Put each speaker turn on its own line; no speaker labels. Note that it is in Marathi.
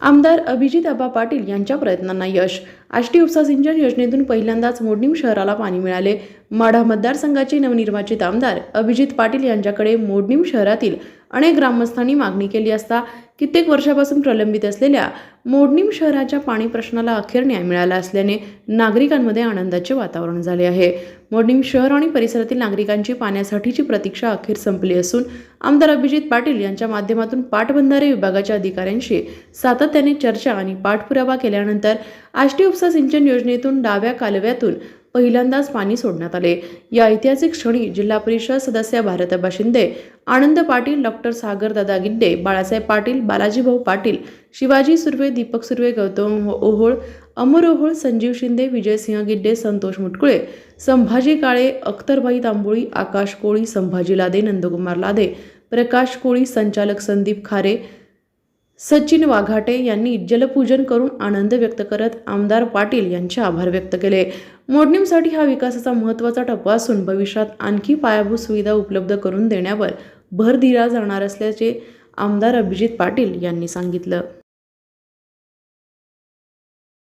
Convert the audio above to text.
आमदार अभिजित अबा पाटील यांच्या प्रयत्नांना यश. आष्टी उपसा सिंचन योजनेतून पहिल्यांदाच मोडणीम शहराला पाणी मिळाले. माढा मतदारसंघाचे नवनिर्वाचित आमदार अभिजित पाटील यांच्याकडे मोडणीम शहरातील अनेक ग्रामस्थांनी मागणी केली असता कित्येक वर्षापासून प्रलंबित असलेल्या मोडणीम शहराच्या पाणी प्रश्नाला अखेर न्याय मिळाला असल्याने नागरिकांमध्ये आनंदाचे वातावरण झाले आहे. मोडणीम शहर आणि परिसरातील नागरिकांची पाण्यासाठीची प्रतीक्षा अखेर संपली असून आमदार अभिजित पाटील यांच्या माध्यमातून पाटबंधारे विभागाच्या अधिकाऱ्यांशी सातत्याने चर्चा आणि पाठपुरावा केल्यानंतर आष्टी उपसा सिंचन योजनेतून डाव्या कालव्यातून पहिल्यांदाच पाणी सोडण्यात आले. या ऐतिहासिक क्षणी जिल्हा परिषद सदस्य भारतबा शिंदे आनंद पाटील डॉक्टर सागर दादा गिड्डे बाळासाहेब पाटील बालाजीभाऊ पाटील शिवाजी सुर्वे दीपक सुर्वे गौतम ओहोळ अमर ओहोळ संजीव शिंदे विजयसिंह गिड्डे संतोष मुटकुळे संभाजी काळे अख्तरबाई तांबोळी आकाश कोळी संभाजी लादे नंदकुमार लादे प्रकाश कोळी संचालक संदीप खारे सचिन वाघाटे यांनी जलपूजन करून आनंद व्यक्त करत आमदार पाटील यांचे आभार व्यक्त केले. मोडणीमसाठी हा विकासाचा महत्त्वाचा टप्पा असून भविष्यात आणखी पायाभूत सुविधा उपलब्ध करून देण्यावर भर दिला जाणार असल्याचे आमदार अभिजित पाटील यांनी सांगितलं.